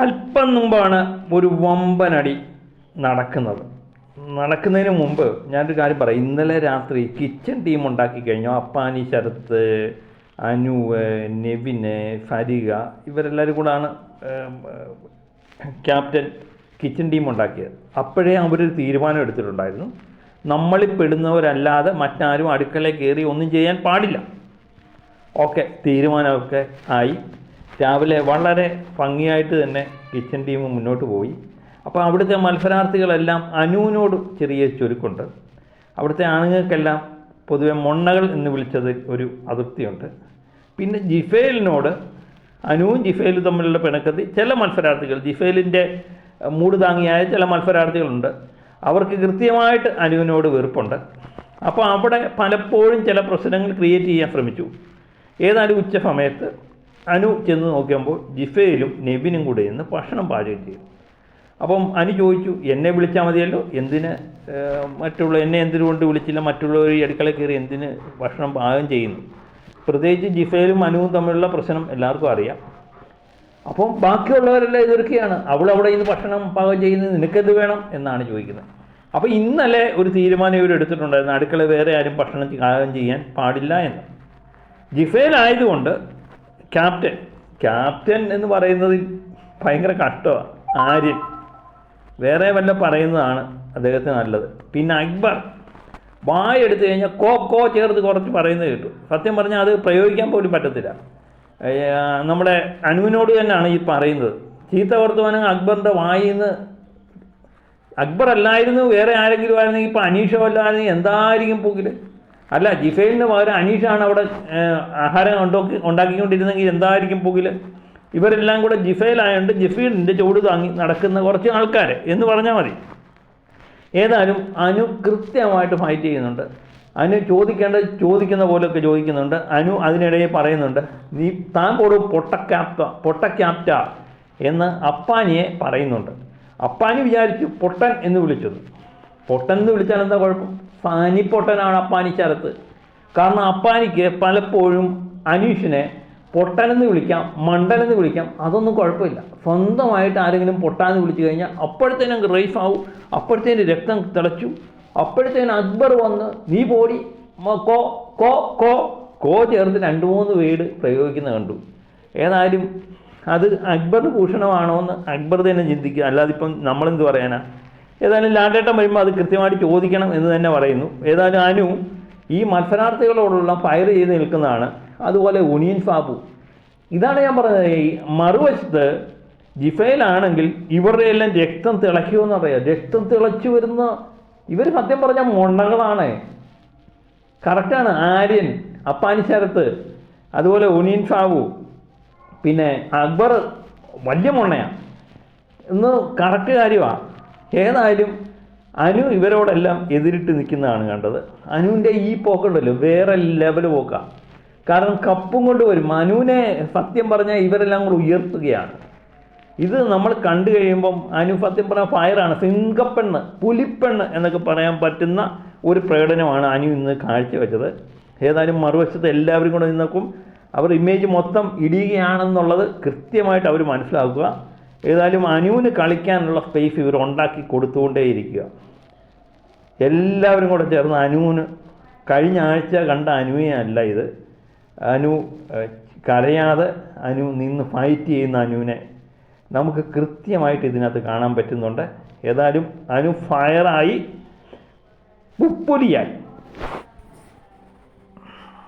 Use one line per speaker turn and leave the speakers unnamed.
അല്പം മുമ്പാണ് ഒരു വമ്പനടി നടക്കുന്നത്. നടക്കുന്നതിന് മുമ്പ് ഞാനൊരു കാര്യം പറയാം. ഇന്നലെ രാത്രി കിച്ചൺ ടീം ഉണ്ടാക്കി കഴിഞ്ഞു. അപ്പാനി ശരത്ത് അനു നെവിന് ഫരിക ഇവരെല്ലാവരും കൂടാണ് ക്യാപ്റ്റൻ കിച്ചൺ ടീം ഉണ്ടാക്കിയത്. അപ്പോഴേ അവരൊരു തീരുമാനം എടുത്തിട്ടുണ്ടായിരുന്നു. നമ്മളിൽ പെടുന്നവരല്ലാതെ മറ്റാരും അടുക്കളയിൽ കയറി ഒന്നും ചെയ്യാൻ പാടില്ല. ഓക്കെ തീരുമാനമൊക്കെ ആയി. രാവിലെ വളരെ ഭംഗിയായിട്ട് തന്നെ കിച്ചൺ ടീം മുന്നോട്ട് പോയി. അപ്പോൾ അവിടുത്തെ മത്സരാർത്ഥികളെല്ലാം അനുവിനോട് ചെറിയ ചുരുക്കുണ്ട്. അവിടുത്തെ ആണുങ്ങൾക്കെല്ലാം പൊതുവെ മൊണ്ണകൾ എന്ന് വിളിച്ചത് ഒരു അതൃപ്തിയുണ്ട്. പിന്നെ ജിഫേലിനോട് അനുവും ജിഫേലും തമ്മിലുള്ള പിണക്കത്തിൽ ചില മത്സരാർത്ഥികൾ ജിഫേലിന്റെ മൂട് താങ്ങിയായ ചില മത്സരാർത്ഥികളുണ്ട്. അവർക്ക് കൃത്യമായിട്ട് അനുവിനോട് വെറുപ്പുണ്ട്. അപ്പോൾ അവിടെ പലപ്പോഴും ചില പ്രശ്നങ്ങൾ ക്രിയേറ്റ് ചെയ്യാൻ ശ്രമിച്ചു. ഏതായാലും ഉച്ച സമയത്ത് അനു ചെന്ന് നോക്കിയപ്പോൾ ജിഫയിലും നെബിനും കൂടെ ഇന്ന് ഭക്ഷണം പാചകം ചെയ്തു. അപ്പം അനു ചോദിച്ചു എന്നെ വിളിച്ചാൽ മതിയല്ലോ? എന്തിന് മറ്റുള്ള എന്നെ എന്തിനുകൊണ്ട് വിളിച്ചില്ല? മറ്റുള്ളവർ ഈ അടുക്കള കയറി എന്തിന് ഭക്ഷണം പാകം ചെയ്യുന്നു? പ്രത്യേകിച്ച് ജിഫയിലും അനുവും തമ്മിലുള്ള പ്രശ്നം എല്ലാവർക്കും അറിയാം. അപ്പം ബാക്കിയുള്ളവരെല്ലാം എതിർക്കുകയാണ്. അവൾ അവിടെ ഇന്ന് ഭക്ഷണം പാകം ചെയ്യുന്നത് നിനക്കെന്ത് വേണം? എന്നാണ് ചോദിക്കുന്നത്. അപ്പോൾ ഇന്നലെ ഒരു തീരുമാനം ഇവർ എടുത്തിട്ടുണ്ടായിരുന്നു. അടുക്കള വേറെ ആരും ഭക്ഷണം പാകം ചെയ്യാൻ പാടില്ല എന്ന്. ജിഫേലായതുകൊണ്ട് ക്യാപ്റ്റൻ. ക്യാപ്റ്റൻ എന്ന് പറയുന്നത് ഭയങ്കര കഷ്ടമാണ് ആര്യൻ. വേറെ വല്ല പറയുന്നതാണ് അദ്ദേഹത്തിന് നല്ലത്. പിന്നെ അക്ബർ. വായെടുത്തു കഴിഞ്ഞാൽ കോ കോ ചേർത്ത് കുറച്ച് പറയുന്നത് കേട്ടു. സത്യം പറഞ്ഞാൽ അത് പ്രയോഗിക്കാൻ പോലും പറ്റത്തില്ല. നമ്മുടെ അനുവിനോട് തന്നെയാണ് ഈ പറയുന്നത്. ചീത്ത വർത്തമാനം അക്ബറിന്റെ വായിൽ നിന്ന് അക്ബർ അല്ലായിരുന്നു വേറെ ആരെങ്കിലും ആയിരുന്നെങ്കിൽ ഇപ്പോൾ അനീഷോ അല്ലായിരുന്നെങ്കിൽ എന്തായിരിക്കും പോക്കിൽ അല്ല ജിഫേലിന് പകരം അനീഷാണ് അവിടെ ആഹാരം ഉണ്ടാക്കി ഉണ്ടാക്കിക്കൊണ്ടിരുന്നെങ്കിൽ എന്തായിരിക്കും പുകിൽ ഇവരെല്ലാം കൂടെ ജിഫയിലായതുകൊണ്ട് ജിഫീലിന്റെ ചുവട് താങ്ങി നടക്കുന്ന കുറച്ച് ആൾക്കാർ എന്ന് പറഞ്ഞാൽ മതി. ഏതായാലും അനു കൃത്യമായിട്ട് ഫൈറ്റ് ചെയ്യുന്നുണ്ട്. അനു ചോദിക്കേണ്ട ചോദിക്കുന്ന പോലെയൊക്കെ ചോദിക്കുന്നുണ്ട്. അനു അതിനിടയിൽ പറയുന്നുണ്ട് നീ താൻ കൊടു പൊട്ടക്യാപ്റ്റ പൊട്ടക്യാപ്റ്റ എന്ന് അപ്പാനിയെ പറയുന്നുണ്ട്. അപ്പാനി വിചാരിച്ചു പൊട്ടൻ എന്ന് വിളിച്ചത്. പൊട്ടൻ എന്ന് വിളിച്ചാൽ എന്താ കുഴപ്പം? സാനി പൊട്ടനാണ് അപ്പാനി ചരത്ത് കാരണം അപ്പാനിക്ക് പലപ്പോഴും അനീഷിനെ പൊട്ടനെന്ന് വിളിക്കാം മണ്ടനെന്ന് വിളിക്കാം അതൊന്നും കുഴപ്പമില്ല. സ്വന്തമായിട്ട് ആരെങ്കിലും പൊട്ടാന്ന് വിളിച്ചു കഴിഞ്ഞാൽ അപ്പോഴത്തേനും റേസ് ആവും അപ്പോഴത്തേന് രക്തം തിളച്ചു അപ്പോഴത്തേന് അക്ബർ വന്ന് നീ പോടി കോ കോ കോ. കോ ചേർത്ത് രണ്ട് മൂന്ന് വീട് പ്രയോഗിക്കുന്നത് കണ്ടു. ഏതായാലും അത് അക്ബർ ഭൂഷണമാണോ എന്ന് അക്ബർ തന്നെ ചിന്തിക്കുക. അല്ലാതെ ഇപ്പം നമ്മളെന്ത് പറയാനാ? ഏതായാലും ലാലേട്ടൻ വരുമ്പോൾ അത് കൃത്യമായിട്ട് ചോദിക്കണം എന്ന് തന്നെ പറയുന്നു. ഏതായാലും അനു ഈ മത്സരാർത്ഥികളോടുള്ള ഫയർ ചെയ്ത് നിൽക്കുന്നതാണ്. അതുപോലെ ഉനിയൻ സാബു ഇതാണ് ഞാൻ പറഞ്ഞത്. ഈ മറുവശത്ത് ജിഫയിലാണെങ്കിൽ ഇവരുടെ എല്ലാം രക്തം തിളയ്ക്കുമെന്ന് പറയാം രക്തം തിളച്ചു വരുന്ന ഇവർ സത്യം പറഞ്ഞാൽ മൊണ്ണകളാണ്. കറക്റ്റാണ് ആര്യൻ അപ്പാനി ശരത്ത് അതുപോലെ ഉനിയൻ സാബു പിന്നെ അക്ബർ വലിയ മൊണ്ണയാണ് ഇന്ന് കറക്റ്റ് കാര്യമാണ് ഏതായാലും അനു ഇവരോടെല്ലാം എതിരിട്ട് നിൽക്കുന്നതാണ് കണ്ടത്. അനുവിന്റെ ഈ പോക്കുണ്ടല്ലോ വേറെ ലെവൽ പോക്കാണ് കാരണം കപ്പും കൊണ്ട് വരും. അനുവിനെ സത്യം പറഞ്ഞാൽ ഇവരെല്ലാം കൂടെ ഉയർത്തുകയാണ്. ഇത് നമ്മൾ കണ്ടു കഴിയുമ്പം അനു സത്യം പറഞ്ഞാൽ ഫയറാണ്. സിംഗപ്പെണ്ണ് പുലിപ്പെണ്ണ് എന്നൊക്കെ പറയാൻ പറ്റുന്ന ഒരു പ്രകടനമാണ് അനു ഇന്ന് കാഴ്ചവെച്ചത്. ഏതായാലും മറുവശത്ത് എല്ലാവരും കൂടെ നിന്നേക്കും അവർ ഇമേജ് മൊത്തം ഇടിയുകയാണെന്നുള്ളത് കൃത്യമായിട്ട് അവർ മനസ്സിലാക്കുക. ഏതായാലും അനുവിന് കളിക്കാനുള്ള സ്പേസ് ഇവർ ഉണ്ടാക്കി കൊടുത്തുകൊണ്ടേയിരിക്കുക. എല്ലാവരും കൂടെ ചേർന്ന് അനുവിന് കഴിഞ്ഞ ആഴ്ച കണ്ട അനുവേ അല്ല ഇത്. അനു കരയാതെ അനു നിന്ന് ഫൈറ്റ് ചെയ്യുന്ന അനുവിനെ നമുക്ക് കൃത്യമായിട്ട് ഇതിനകത്ത് കാണാൻ പറ്റുന്നുണ്ട്. ഏതായാലും അനു ഫയറായി ഉപ്പൊലിയായി